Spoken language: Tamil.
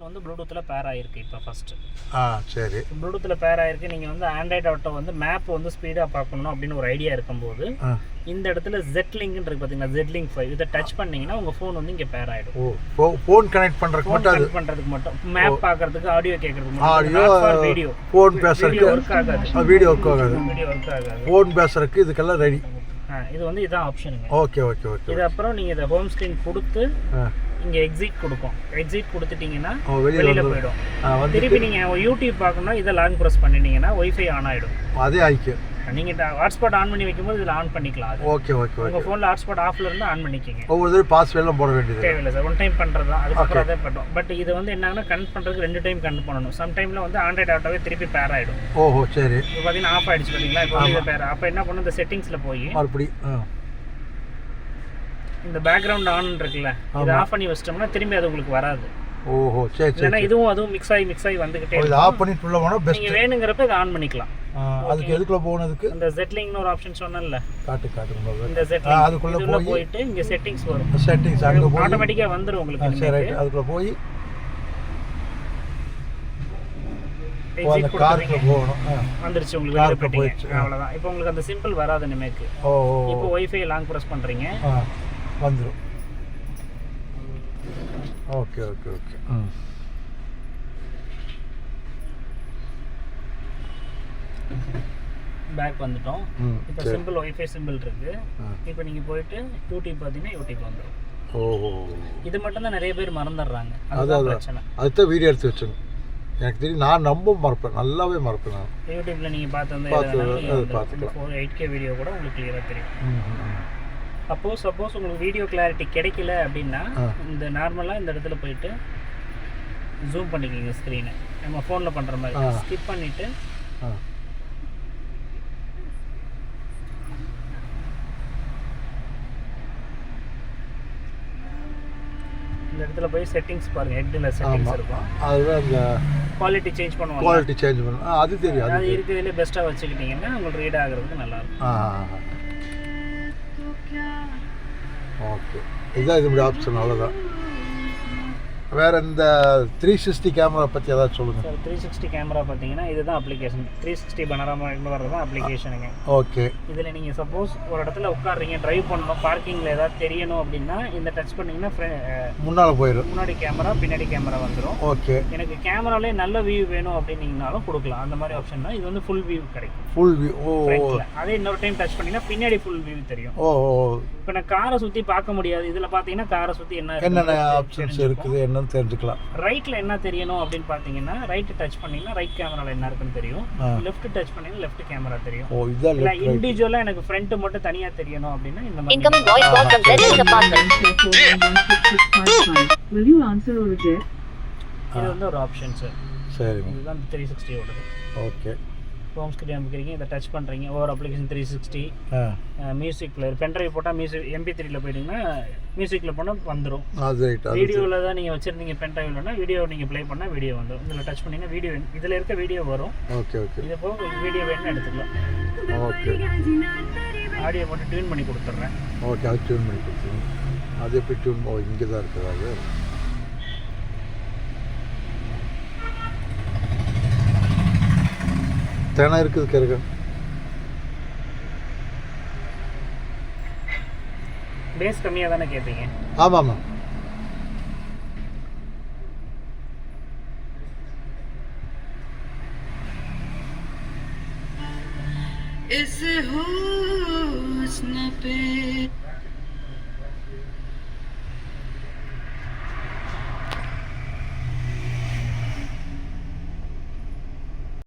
வந்து ப்ளூடூத்தில் பேர் ஆயிருக்கு இப்போ ஃபர்ஸ்ட் ஆ சரி. ப்ளூடூத்தில் பேர் ஆயிருக்கு. நீங்கள் வந்து ஆண்ட்ராய்ட் ஆட்டோ வந்து மேப் வந்து ஸ்பீடாக பார்க்கணும் அப்படின்னு ஒரு ஐடியா இருக்கும்போது இந்த இடத்துல ஜெட் லிங்க்னு இருக்கு பார்த்தீங்கன்னா ஜெட் லிங்க் ஃபைவ் இதை டச் பண்ணீங்கன்னா உங்கள் ஃபோன் வந்து இங்கே பேர் ஆகிடும் ஓ ஃபோ ஃபோன் கனெக்ட் பண்ணுறதுக்கு மட்டும் கனெக்ட் பண்ணுறதுக்கு மட்டும். மேப் பார்க்கறதுக்கு ஆடியோ கேட்கறதுக்கு ஆடியோ மட்டும் வீடியோ ஃபோன் பேசுறதுக்கு? ஒர்க் ஆகாது. வீடியோ ஒர்க் ஆகாது. வீடியோ ஒர்க் ஆகாது. ஃபோன் பேசுறதுக்கு இதுக்கெல்லாம் ரெடி இது வந்து இதான் ஆப்ஷனுங்க ஓகே ஓகே ஓகே இது அப்புறம் நீங்கள் இதை ஹோம் ஸ்க்ரீன் கொடுத்து இங்கே எக்ஸிட் கொடுக்கும். எக்ஸிட் கொடுத்துட்டீங்கன்னா வெளியில் போயிடும். திருப்பி நீங்கள் யூடியூப் பார்க்கணும்னா இதை லாங் ப்ரெஸ் பண்ணிட்டீங்கன்னா ஒய்ஃபை ஆன் ஆகிடும் அதே ஆயிக்கு நீங்கள் ஹாட்ஸ்பாட் ஆன் பண்ணி வைக்கும்போது இதில் ஆன் பண்ணிக்கலாம் ஓகே ஓகே உங்கள் ஃபோனில் ஹாட்ஸ்பாட் ஆஃப்ல இருந்து ஆன் பண்ணிக்கிங்க. ஒவ்வொரு தடவை பாஸ்வேர்ட்லாம் போட வேண்டியது தேவையில்லை சார் ஒன் டைம் பண்ணுறது தான். அதுக்கப்புறம் அதே பண்ணுறோம் பட் இது வந்து என்னன்னா கனெக்ட் பண்ணுறதுக்கு ரெண்டு டைம் கனெக்ட் பண்ணணும். சம் டைமில் வந்து ஆண்ட்ராய்ட் ஆட்டோவே திருப்பி பேர் ஆகிடும் ஓஹோ சரி. இப்போ பார்த்தீங்கன்னா ஆஃப் ஆயிடுச்சு பார்த்தீங்களா? இப்போ பேர் அப்போ என்ன பண்ணும்? இந்த செட்டிங்ஸில் போய் ஆ. இந்த பேக்ரவுண்ட் ஆன் இருக்குல்ல இதை ஆஃப் பண்ணி வச்சிட்டோம்னா திரும்பி அது உங்களுக்கு வராது. ஓஹோ சரி சரி இல்லைன்னா இதுவும் அதுவும் மிக்ஸ் ஆகி மிக்ஸ் ஆகி வந்துகிட்டே இது ஆஃப் பண்ணிட்டு உள்ள போனால் பெஸ்ட் நீங்கள் வேணுங்கிறப்ப இதை ஆன் பண்ணிக்கலாம். அதுக்கு எதுக்குள்ள போகணுதுக்கு இந்த ஜெட்லிங்னு ஒரு ஆப்ஷன் சொன்னேன்ல. காட்டு காட்டு இந்த ஆ, செட்டிங் அதுக்குள்ள போயிட்டு இங்க செட்டிங்ஸ் வரும். செட்டிங்ஸ் அங்கே போய் ஆட்டோமேட்டிக்கா வந்துரும் உங்களுக்கு சரி ரைட் அதுக்குள்ள போய் அந்த காருக்குள்ள போகணும். வந்துருச்சு உங்களுக்கு காருக்கு போயிடுச்சு. அவ்வளவுதான். இப்போ உங்களுக்கு அந்த சிம்பிள் வராது ஓ இப்போ ஒய்ஃபை லாங் ப்ரெஸ் பண்றீங்க. வந்துடும் ஓகே ஓகே ஓகே ம் பேக் வந்துட்டோம். இப்போ சிம்பிள் ஒய்ஃபை சிம்பிள் இருக்கு. இப்போ நீங்க போயிட்டு யூடியூப் பார்த்தீங்கன்னா யூடியூப் வந்துடும் ஓஹோ இது மட்டும் தான் நிறைய பேர் மறந்துடுறாங்க. அது அதுதான் அதான். பிரச்சனை. அதுதான் வீடியோ எடுத்து வச்சுங்க எனக்கு தெரியும் நான் ரொம்ப மறப்பேன். நல்லாவே மறப்பேன் நான். யூடியூப்ல நீங்க பார்த்து வந்து பார்த்து, எயிட் கே வீடியோ கூட உங்களுக்கு கிளியரா தெரியும். ம், ம், ம். அப்போ சப்போஸ் உங்களுக்கு வீடியோ கிளாரிட்டி கிடைக்கல அப்படின்னா. இந்த நார்மலாக இந்த இடத்துல போயிட்டு ஜூம் பண்ணிக்கோங்க ஸ்க்ரீனை நம்ம ஃபோனில் பண்ணுற. மாதிரி. ஸ்கிப் பண்ணிவிட்டு இந்த இடத்துல போய் செட்டிங்ஸ் பாருங்க. ஹெட்டில் செட்டிங்ஸ் இருக்கும். அதில் அந்த குவாலிட்டி சேஞ்ச் பண்ணுவாங்க. குவாலிட்டி சேஞ்ச் பண்ணணும் ஆ, அது தெரியும் அது. இருக்கிறதுலே பெஸ்ட்டாக வச்சுக்கிட்டிங்கன்னா உங்களுக்கு ரீட் ஆகுறதுக்கு நல்லா இருக்கும். ஆ. ஓகே இதுதான் இது ஆப்ஷன் அவ்வளோதான் வேற இந்த த்ரீ சிக்ஸ்டி கேமரா பற்றி ஏதாச்சும் சொல்லுங்கள் சார் த்ரீ சிக்ஸ்டி கேமரா பார்த்தீங்கன்னா இதுதான் அப்ளிகேஷன் த்ரீ சிக்ஸ்டி பனராமா வர்றது தான் அப்ளிகேஷனுங்க ஓகே இதில் நீங்கள் சப்போஸ் ஒரு இடத்துல உட்காடுறீங்க டிரைவ் பண்ணணும் பார்க்கிங்கில் ஏதாவது தெரியணும் அப்படின்னா இந்த டச் பண்ணிங்கன்னா முன்னால் போயிடும் முன்னாடி கேமரா பின்னாடி கேமரா வந்துடும் ஓகே எனக்கு கேமராலே நல்ல வியூ வேணும் அப்படின்னீங்கனாலும் கொடுக்கலாம். அந்த மாதிரி ஆப்ஷன் தான். இது வந்து ஃபுல் வியூ கிடைக்கும். ஃபுல் வியூ ஓ அதே இன்னொரு டைம் டச் பண்ணீங்கன்னா பின்னாடி ஃபுல் வியூ தெரியும். ஓ இப்போ நான் காரை சுற்றி பார்க்க முடியாது. இதில் பார்த்தீங்கன்னா காரை சுற்றி என்ன என்னென்ன ஆப்ஷன்ஸ் இருக்குது? என்னன்னு தெரிஞ்சுக்கலாம். ரைட்டில் என்ன தெரியணும் அப்படின்னு பார்த்தீங்கன்னா ரைட்டு டச் பண்ணீங்கன்னா ரைட் கேமராவில் என்ன இருக்குன்னு தெரியும். லெஃப்ட் டச் பண்ணீங்கன்னா லெஃப்ட் கேமரா தெரியும். ஓ இதுதான் இல்லை இண்டிவிஜுவலாக எனக்கு ஃப்ரண்ட் மட்டும் தனியாக தெரியணும் அப்படின்னா இந்த மாதிரி? இது வந்து ஒரு ஆப்ஷன் சார் சரிங்க இதுதான் த்ரீ சிக்ஸ்டியோடது ஓகே ஹோம் ஸ்க்ரீன் அமைக்கிறீங்க இதை டச் பண்ணுறீங்க ஒவ்வொரு application three sixty music player pen drive போட்டால் மியூசிக் எம்பி த்ரீல போயிட்டீங்கன்னா மியூசிக்கில் போனால் வந்துடும் வீடியோவில் தான் நீங்கள் வச்சுருந்தீங்க பென்ட்ரைவ்லனா வீடியோ நீங்கள் ப்ளே பண்ணால் வீடியோ வந்துடும் இதில் டச் பண்ணிங்கன்னா வீடியோ இதில் இருக்க வீடியோ வரும். ஓகே ஓகே இதை போக வீடியோ வேணும்னு எடுத்துக்கலாம். ஓகே ஆடியோ போட்டு டியூன் பண்ணி கொடுத்துட்றேன். ஓகே அது டியூன் பண்ணி கொடுத்துருங்க. அது எப்படி டியூன் ஓ இங்கே தான் இருக்குது அது? தினம் இருக்குது கேருங்க பேஸ் கம்மியாக தானே கேட்பீங்க ஆமாம் ஆமாம் इस हुस्न पे